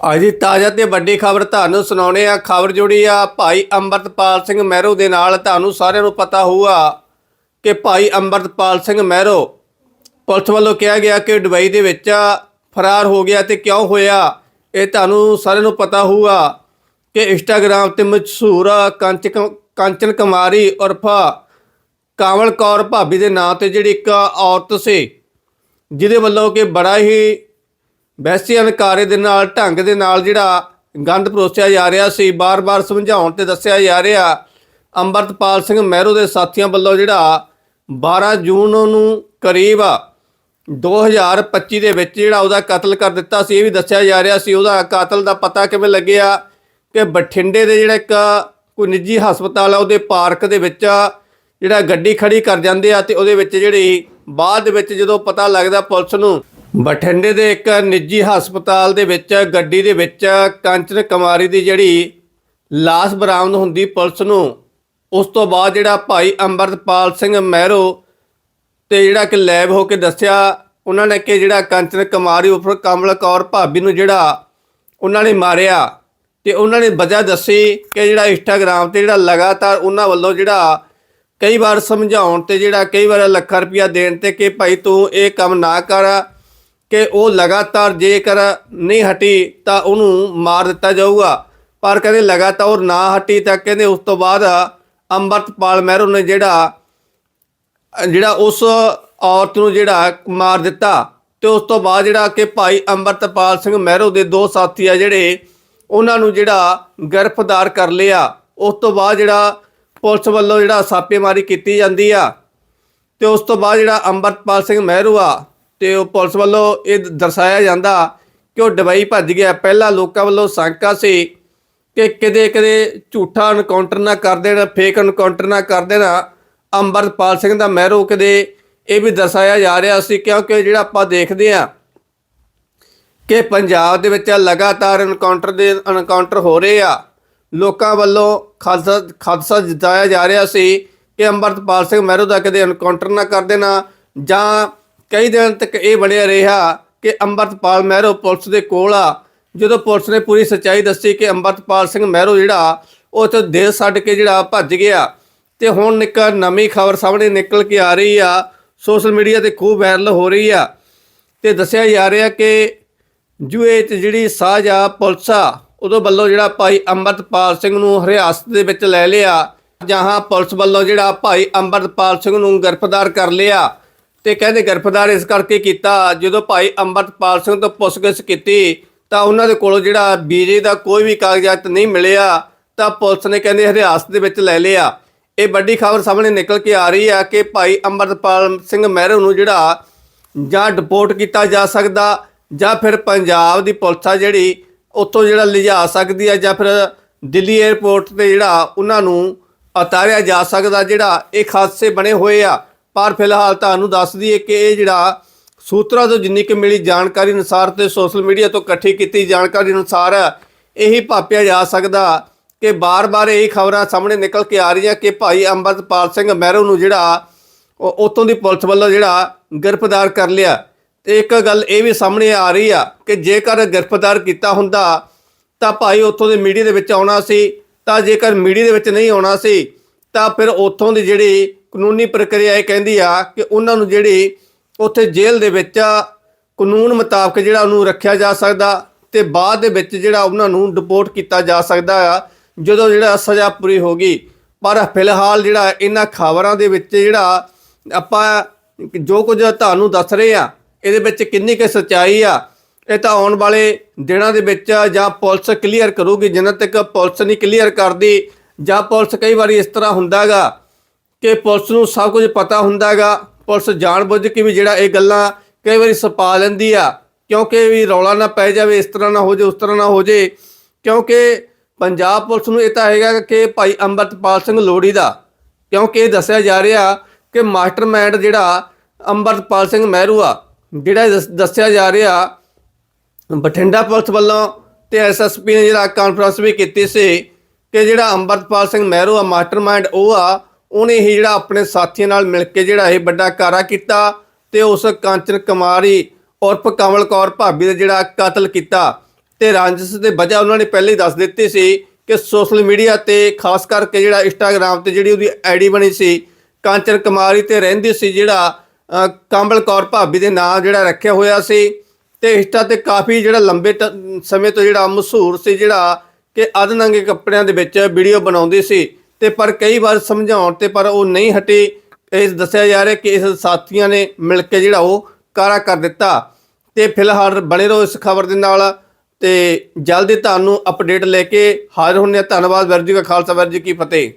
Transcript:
ਅੱਜ ਦੀ ਤਾਜ਼ਾ ਤੇ ਵੱਡੀ ਖਬਰ ਤੁਹਾਨੂੰ ਸੁਣਾਉਣੇ ਆ। ਖਬਰ ਜੁੜੀ ਆ ਭਾਈ ਅੰਮ੍ਰਿਤਪਾਲ ਸਿੰਘ ਮਹਿਰੋ ਦੇ ਨਾਲ। ਤੁਹਾਨੂੰ ਸਾਰਿਆਂ ਨੂੰ ਪਤਾ ਹੋਊਗਾ ਕਿ ਭਾਈ ਅੰਮ੍ਰਿਤਪਾਲ ਸਿੰਘ ਮਹਿਰੋ ਪੁਲਿਸ ਵੱਲੋਂ ਕਿਹਾ ਗਿਆ ਕਿ ਦੁਬਈ ਦੇ ਵਿੱਚ ਫਰਾਰ ਹੋ ਗਿਆ ਤੇ ਕਿਉਂ ਹੋਇਆ, ਇਹ ਤੁਹਾਨੂੰ ਸਾਰਿਆਂ ਨੂੰ ਪਤਾ ਹੋਊਗਾ ਕਿ ਇੰਸਟਾਗ੍ਰam ਤੇ ਮਸ਼ਹੂਰ ਕੰਚ ਕੰਚਨ ਕੁਮਾਰੀ ਉਰਫ ਕਾਵਲ ਕੌਰ ਭਾਬੀ ਦੇ ਨਾਂ ਤੇ ਜਿਹੜੀ ਇੱਕ ਔਰਤ ਸੀ, ਜਿਹਦੇ ਵੱਲੋਂ ਕਿ ਬੜਾ ਹੀ ਵੈਸੇ ਅਨਕਾਰੇ ਦੇ ਨਾਲ, ਢੰਗ ਦੇ ਨਾਲ ਜਿਹੜਾ ਗੰਦ ਪਰੋਸਿਆ ਜਾ ਰਿਹਾ ਸੀ, ਬਾਰ-ਬਾਰ ਸਮਝਾਉਣ ਤੇ ਦੱਸਿਆ ਜਾ ਰਿਹਾ, ਅੰਮ੍ਰਿਤਪਾਲ ਸਿੰਘ ਮਹਿਰੋ ਦੇ ਸਾਥੀਆਂ ਵੱਲੋਂ ਜਿਹੜਾ 12 ਜੂਨ ਨੂੰ ਕਰੀਬ 2025 ਦੇ ਵਿੱਚ ਜਿਹੜਾ ਉਹਦਾ ਕਤਲ ਕਰ ਦਿੱਤਾ ਸੀ, ਇਹ ਵੀ ਦੱਸਿਆ ਜਾ ਰਿਹਾ ਸੀ। ਉਹਦਾ ਕਾਤਲ ਦਾ ਪਤਾ ਕਿਵੇਂ ਲੱਗਿਆ ਕਿ ਬਠਿੰਡੇ ਦੇ ਜਿਹੜਾ ਇੱਕ ਕੋਈ ਨਿੱਜੀ ਹਸਪਤਾਲ ਆ, ਉਹਦੇ ਪਾਰਕ ਦੇ ਵਿੱਚ ਜਿਹੜਾ ਗੱਡੀ ਖੜੀ ਕਰ ਜਾਂਦੇ ਆ ਤੇ ਉਹਦੇ ਵਿੱਚ ਜਿਹੜੀ ਬਾਅਦ ਦੇ ਵਿੱਚ ਜਦੋਂ ਪਤਾ ਲੱਗਦਾ ਪੁਲਿਸ ਨੂੰ ਬਠਿੰਡੇ ਦੇ ਇੱਕ ਨਿੱਜੀ ਹਸਪਤਾਲ ਦੇ ਵਿੱਚ, ਗੱਡੀ ਦੇ ਵਿੱਚ ਕੰਚਨ ਕੁਮਾਰੀ ਦੀ ਜਿਹੜੀ ਲਾਸ਼ ਬਰਾਮਦ ਹੁੰਦੀ ਪੁਲਿਸ ਨੂੰ, ਉਸ ਤੋਂ ਬਾਅਦ ਜਿਹੜਾ ਭਾਈ ਅੰਮ੍ਰਿਤਪਾਲ ਸਿੰਘ ਮਹਿਰੋ ਤੇ ਜਿਹੜਾ ਕਿ ਲੈਬ ਹੋ ਕੇ ਦੱਸਿਆ, ਉਹਨਾਂ ਨੇ ਕਿ ਜਿਹੜਾ ਕੰਚਨ ਕੁਮਾਰੀ ਉਪਰ ਕਮਲ ਕੌਰ ਭਾਬੀ ਨੂੰ ਜਿਹੜਾ ਉਹਨਾਂ ਨੇ ਮਾਰਿਆ ਤੇ ਉਹਨਾਂ ਨੇ ਵਜ੍ਹਾ ਦੱਸੀ ਕਿ ਜਿਹੜਾ ਇੰਸਟਾਗ੍ਰam ਤੇ ਜਿਹੜਾ ਲਗਾਤਾਰ ਉਹਨਾਂ ਵੱਲੋਂ ਜਿਹੜਾ ਕਈ ਵਾਰ ਸਮਝਾਉਣ ਤੇ ਜਿਹੜਾ ਕਈ ਵਾਰ ਲੱਖਾਂ ਰੁਪਇਆ ਦੇਣ ਤੇ ਕਿ ਭਾਈ ਤੂੰ ਇਹ ਕੰਮ ਨਾ ਕਰ ਕਿ ਉਹ ਲਗਾਤਾਰ ਜੇਕਰ ਨਹੀਂ ਹਟੀ ਤਾਂ ਉਹਨੂੰ ਮਾਰ ਦਿੱਤਾ ਜਾਊਗਾ। ਪਰ ਕਹਿੰਦੇ ਲਗਾਤਾਰ ਨਾ ਹਟੀ ਤਾਂ ਕਹਿੰਦੇ ਉਸ ਤੋਂ ਬਾਅਦ ਅੰਮ੍ਰਿਤਪਾਲ ਮਹਿਰੋ ਨੇ ਜਿਹੜਾ ਜਿਹੜਾ ਉਸ ਔਰਤ ਨੂੰ ਜਿਹੜਾ ਮਾਰ ਦਿੱਤਾ ਤੇ ਉਸ ਤੋਂ ਬਾਅਦ ਜਿਹੜਾ ਕਿ ਭਾਈ ਅੰਮ੍ਰਿਤਪਾਲ ਸਿੰਘ ਮਹਿਰੋ ਦੇ ਦੋ ਸਾਥੀ ਆ ਜਿਹੜੇ, ਉਹਨਾਂ ਨੂੰ ਜਿਹੜਾ ਗ੍ਰਿਫਤਾਰ ਕਰ ਲਿਆ। ਉਸ ਤੋਂ ਬਾਅਦ ਜਿਹੜਾ ਪੁਲਿਸ ਵੱਲੋਂ ਜਿਹੜਾ ਛਾਪੇਮਾਰੀ ਕੀਤੀ ਜਾਂਦੀ ਆ ਤੇ ਉਸ ਤੋਂ ਬਾਅਦ ਜਿਹੜਾ ਅੰਮ੍ਰਿਤਪਾਲ ਸਿੰਘ ਮਹਿਰੂ ਆ ਤੇ ਉਹ ਪੁਲਿਸ ਵੱਲੋਂ ਇਹ ਦਰਸਾਇਆ ਜਾਂਦਾ ਕਿ ਉਹ ਡਬਈ ਭੱਜ ਗਿਆ। ਪਹਿਲਾਂ ਲੋਕਾਂ ਵੱਲੋਂ ਸ਼ੰਕਾ ਸੀ ਕਿ ਕਿਤੇ ਕਿਤੇ ਝੂਠਾ ਐਨਕਾਊਂਟਰ ਨਾ ਕਰ ਦੇਣ ਫੇਕ ਐਨਕਾਊਂਟਰ ਨਾ ਕਰ ਦੇਣਾ। ਅੰਮ੍ਰਿਤਪਾਲ ਸਿੰਘ ਦਾ ਮਹਿਰੂ ਕਿਤੇ ਇਹ ਵੀ ਦਰਸਾਇਆ ਜਾ ਰਿਹਾ ਸੀ, ਕਿਉਂਕਿ ਜਿਹੜਾ ਆਪਾਂ ਦੇਖਦੇ ਆ ਕਿ ਪੰਜਾਬ ਦੇ ਵਿੱਚ ਲਗਾਤਾਰ ਐਨਕਾਊਂਟਰ ਦੇ ਐਨਕਾਊਂਟਰ ਹੋ ਰਹੇ ਆ। ਲੋਕਾਂ ਵੱਲੋਂ ਖਾਲਸਾ ਖਾਲਸਾ ਜਿਤਾਇਆ ਜਾ ਰਿਹਾ ਸੀ ਕਿ ਅੰਮ੍ਰਿਤਪਾਲ ਸਿੰਘ ਮਹਿਰੂ ਦਾ ਕਦੇ ਐਨਕਾਊਂਟਰ ਨਾ ਕਰ ਦੇਣਾ ਜਾਂ ਕਈ ਦਿਨ ਤੱਕ ਇਹ ਬਣਿਆ ਰਿਹਾ ਕਿ ਅੰਮ੍ਰਿਤਪਾਲ ਮਹਿਰੂ ਪੁਲਿਸ ਦੇ ਕੋਲ ਆ। ਜਦੋਂ ਪੁਲਿਸ ਨੇ ਪੂਰੀ ਸੱਚਾਈ ਦੱਸੀ ਕਿ ਅੰਮ੍ਰਿਤਪਾਲ ਸਿੰਘ ਮਹਿਰੋ ਜਿਹੜਾ, ਉਹ ਤੇ ਦੇਸ਼ ਛੱਡ ਕੇ ਜਿਹੜਾ ਭੱਜ ਗਿਆ। ਤੇ ਹੁਣ ਇੱਕ ਨਵੀਂ ਖਬਰ ਸਾਹਮਣੇ ਨਿਕਲ ਕੇ ਆ ਰਹੀ ਆ। ਸੋਸ਼ਲ ਮੀਡੀਆ ਤੇ ਖੂਬ ਵਾਇਰਲ ਹੋ ਰਹੀ ਆ। ਤੇ ਦੱਸਿਆ ਜਾ ਰਿਹਾ ਕਿ ਜੂਏ ਤੇ ਜਿਹੜੀ ਸਾਜ਼ ਪੁਲਿਸ ਆ ਉਦੋਂ ਵੱਲੋਂ ਜਿਹੜਾ ਭਾਈ ਅੰਮ੍ਰਿਤਪਾਲ ਸਿੰਘ ਨੂੰ ਹਰਿਆਸਤ ਦੇ ਵਿੱਚ ਲੈ ਲਿਆ। ਜਹਾਂ ਪੁਲਿਸ ਵੱਲੋਂ ਜਿਹੜਾ ਭਾਈ ਅੰਮ੍ਰਿਤਪਾਲ ਸਿੰਘ ਨੂੰ ਗ੍ਰਿਫਤਾਰ ਕਰ ਲਿਆ। ਤੇ ਕਹਿੰਦੇ ਗ੍ਰਿਫਤਾਰ ਇਸ ਕਰਕੇ ਕੀਤਾ ਜਦੋਂ ਭਾਈ ਅੰਮ੍ਰਿਤਪਾਲ ਸਿੰਘ ਤੋਂ ਪੁੱਛਗਿੱਛ ਕੀਤੀ ਤਾਂ ਉਹਨਾਂ ਦੇ ਕੋਲੋਂ ਜਿਹੜਾ ਬੀਜੇ ਦਾ ਕੋਈ ਵੀ ਕਾਗਜ਼ਾਤ ਨਹੀਂ ਮਿਲਿਆ, ਤਾਂ ਪੁਲਿਸ ਨੇ ਕਹਿੰਦੇ ਹਿਰਾਸਤ ਦੇ ਵਿੱਚ ਲੈ ਲਿਆ। ਇਹ ਵੱਡੀ ਖਬਰ ਸਾਹਮਣੇ ਨਿਕਲ ਕੇ ਆ ਰਹੀ ਹੈ ਕਿ ਭਾਈ ਅੰਮ੍ਰਿਤਪਾਲ ਸਿੰਘ ਮਹਿਰੂ ਨੂੰ ਜਿਹੜਾ ਜਾਂ ਡਿਪੋਰਟ ਕੀਤਾ ਜਾ ਸਕਦਾ ਜਾਂ ਫਿਰ ਪੰਜਾਬ ਦੀ ਪੁਲਿਸ ਆ ਜਿਹੜੀ ਉੱਥੋਂ ਜਿਹੜਾ ਲਿਜਾ ਸਕਦੀ ਹੈ ਜਾਂ ਫਿਰ ਦਿੱਲੀ 에ਅਰਪੋਰਟ ਤੇ ਜਿਹੜਾ ਉਹਨਾਂ ਨੂੰ ਉਤਾਰਿਆ ਜਾ ਸਕਦਾ ਜਿਹੜਾ ਇਹ ਖਾਦਸੇ ਬਣੇ ਹੋਏ ਆ। ਪਰ ਫਿਲਹਾਲ ਤੁਹਾਨੂੰ ਦੱਸ ਦਈਏ ਕਿ ਇਹ ਜਿਹੜਾ ਸੂਤਰਾਂ ਤੋਂ ਜਿੰਨੀ ਕਿ ਮਿਲੀ ਜਾਣਕਾਰੀ ਅਨੁਸਾਰ ਤੇ ਸੋਸ਼ਲ ਮੀਡੀਆ ਤੋਂ ਇਕੱਠੀ ਕੀਤੀ ਜਾਣਕਾਰੀ ਅਨੁਸਾਰ ਇਹੀ ਭਾਪਿਆ ਜਾ ਸਕਦਾ ਕਿ ਬਾਰ-ਬਾਰ ਇਹ ਖਬਰਾਂ ਸਾਹਮਣੇ ਨਿਕਲ ਕੇ ਆ ਰਹੀਆਂ ਕਿ ਭਾਈ ਅੰਮ੍ਰਿਤਪਾਲ ਸਿੰਘ ਮਹਿਰੋ ਨੂੰ ਜਿਹੜਾ ਉਹ ਉੱਥੋਂ ਦੀ ਪੁਲਿਸ ਵੱਲੋਂ ਜਿਹੜਾ ਗ੍ਰਿਫਤਾਰ ਕਰ ਲਿਆ। ਤੇ ਇੱਕ ਗੱਲ ਇਹ ਵੀ ਸਾਹਮਣੇ ਆ ਰਹੀ ਆ ਕਿ ਜੇਕਰ ਗ੍ਰਿਫਤਾਰ ਕੀਤਾ ਹੁੰਦਾ ਤਾਂ ਭਾਈ ਉੱਥੋਂ ਦੇ ਮੀਡੀਆ ਦੇ ਵਿੱਚ ਆਉਣਾ ਸੀ, ਤਾਂ ਜੇਕਰ ਮੀਡੀਆ ਦੇ ਵਿੱਚ ਨਹੀਂ ਆਉਣਾ ਸੀ, ਤਾਂ ਫਿਰ ਉੱਥੋਂ ਦੀ ਜਿਹੜੀ ਕਾਨੂੰਨੀ ਪ੍ਰਕਿਰਿਆ ਇਹ ਕਹਿੰਦੀ ਆ ਕਿ ਉਹਨਾਂ ਨੂੰ ਜਿਹੜੀ ਉੱਥੇ ਜੇਲ੍ਹ ਦੇ ਵਿੱਚ ਕਾਨੂੰਨ ਮੁਤਾਬਕ ਜਿਹੜਾ ਉਹਨੂੰ ਰੱਖਿਆ ਜਾ ਸਕਦਾ ਤੇ ਬਾਅਦ ਦੇ ਵਿੱਚ ਜਿਹੜਾ ਉਹਨਾਂ ਨੂੰ ਡਿਪੋਰਟ ਕੀਤਾ ਜਾ ਸਕਦਾ ਆ, ਜਦੋਂ ਜਿਹੜਾ ਸਜ਼ਾ ਪੂਰੀ ਹੋ ਗਈ। ਪਰ ਫਿਲਹਾਲ ਜਿਹੜਾ ਇਹਨਾਂ ਖਬਰਾਂ ਦੇ ਵਿੱਚ ਜਿਹੜਾ ਆਪਾਂ ਜੋ ਕੁਝ ਤੁਹਾਨੂੰ ਦੱਸ ਰਹੇ ਆ, ਇਹਦੇ ਵਿੱਚ ਕਿੰਨੀ ਕੁ ਸੱਚਾਈ ਆ, ਇਹ ਤਾਂ ਆਉਣ ਵਾਲੇ ਦਿਨਾਂ ਦੇ ਵਿੱਚ ਜਾਂ ਪੁਲਿਸ ਕਲੀਅਰ ਕਰੂਗੀ, ਜਿੰਨਾ ਤੱਕ ਪੁਲਿਸ ਨਹੀਂ ਕਲੀਅਰ ਕਰਦੀ ਜਾਂ ਪੁਲਿਸ ਕਈ ਵਾਰੀ ਇਸ ਤਰ੍ਹਾਂ ਹੁੰਦਾਗਾ। ਕਿ ਪੁਲਿਸ ਨੂੰ ਸਭ ਕੁਝ ਪਤਾ ਹੁੰਦਾਗਾ ਪੁਲਿਸ ਜਾਣਬੁੱਝ ਕੇ ਵੀ ਜਿਹੜਾ ਇਹ ਗੱਲਾਂ ਕਈ ਵਾਰੀ ਛਪਾ ਲੈਂਦੀ ਆ। ਕਿਉਂਕਿ ਵੀ ਰੌਲਾ ਨਾ ਪੈ ਜਾਵੇ, ਇਸ ਤਰ੍ਹਾਂ ਨਾ ਹੋ ਜਾਵੇ ਉਸ ਤਰ੍ਹਾਂ ਨਾ ਹੋ ਜਾਵੇ ਕਿਉਂਕਿ ਪੰਜਾਬ ਪੁਲਿਸ ਨੂੰ ਇਹ ਤਾਂ ਹੈਗਾ ਕਿ ਭਾਈ ਅੰਮ੍ਰਿਤਪਾਲ ਸਿੰਘ ਲੋੜੀ ਦਾ, ਕਿਉਂਕਿ ਇਹ ਦੱਸਿਆ ਜਾ ਰਿਹਾ ਕਿ ਮਾਸਟਰਮਾਈਂਡ ਜਿਹੜਾ ਅੰਮ੍ਰਿਤਪਾਲ ਸਿੰਘ ਮਹਿਰੂ ਆ, ਜਿਹੜਾ ਇਹ ਦੱਸ- ਦੱਸਿਆ ਜਾ ਰਿਹਾ, ਬਠਿੰਡਾ ਪੁਲਿਸ ਵੱਲੋਂ ਤੇ ਐਸਐਸਪੀ ਨੇ ਜਿਹੜਾ ਕਾਨਫਰੰਸ ਵੀ ਕੀਤੀ ਸੀ ਕਿ ਜਿਹੜਾ ਅੰਮ੍ਰਿਤਪਾਲ ਸਿੰਘ ਮਹਿਰੂ ਆ, ਮਾਸਟਰਮਾਈਂਡ ਉਹ ਆ ਉਹਨੇ ਹੀ ਜਿਹੜਾ ਆਪਣੇ ਸਾਥੀਆਂ ਨਾਲ ਮਿਲ ਕੇ ਜਿਹੜਾ ਇਹ ਵੱਡਾ ਕਾਰਾ ਕੀਤਾ ਤੇ ਉਸ ਕਾਂਚਨ ਕੁਮਾਰੀ ਉਰਫ ਕਮਲ ਕੌਰ ਭਾਬੀ ਦਾ ਜਿਹੜਾ ਕਤਲ ਕੀਤਾ ਤੇ ਰਾਂਝਸ ਦੇ ਵਜ੍ਹਾ ਉਹਨਾਂ ਨੇ ਪਹਿਲੇ ਹੀ ਦੱਸ ਦਿੱਤੀ ਸੀ ਕਿ ਸੋਸ਼ਲ ਮੀਡੀਆ ਤੇ ਖਾਸ ਕਰਕੇ ਜਿਹੜਾ ਇੰਸਟਾਗ੍ਰam ਤੇ ਜਿਹੜੀ ਉਹਦੀ ਆਈਡੀ ਬਣੀ ਸੀ ਕਾਂਚਨ ਕੁਮਾਰੀ ਤੇ ਰਹਿੰਦੀ ਸੀ ਜਿਹੜਾ ਅ, ਕੌਰ ਭਾਬੀ ਦੇ ਨਾਂ ਜਿਹੜਾ ਰੱਖਿਆ ਹੋਇਆ ਸੀ ਤੇ ਇੰਸਟਾ ਤੇ ਕਾਫੀ ਜਿਹੜਾ ਲੰਬੇ ਟ- ਸਮੇਂ ਤੋਂ ਜਿਹੜਾ ਮਸ਼ਹੂਰ ਸੀ ਜਿਹੜਾ ਕਿ ਅਧਨੰਗੇ ਕੱਪੜਿਆਂ ਦੇ ਵਿੱਚ ਵੀਡੀਓ ਬਣਾਉਂਦੀ ਸੀ। ਤੇ ਪਰ ਕਈ ਵਾਰ ਸਮਝਾਉਣ ਤੇ ਪਰ ਉਹ ਨਹੀਂ ਹਟੇ। ਇਸ ਦੱਸਿਆ ਜਾ ਰਿਹਾ ਕਿ ਇਸ ਸਾਥੀਆਂ ਨੇ ਮਿਲ ਕੇ ਜਿਹੜਾ ਉਹ ਕਾਰਾ ਕਰ ਦਿੱਤਾ। ਤੇ ਫਿਲਹਾਲ ਬਣੇ ਰਹੋ ਇਸ ਖਬਰ ਦੇ ਨਾਲ। ਤੇ ਜਲਦੀ ਤੁਹਾਨੂੰ ਅਪਡੇਟ ਲੈ ਕੇ ਹਾਜ਼ਰ ਹੁੰਦੇ ਹਾਂ। ਧੰਨਵਾਦ ਵਰਜੀ ਕਾ ਖਾਲਸਾ ਵਰਜੀ ਕੀ ਫਤਿਹ।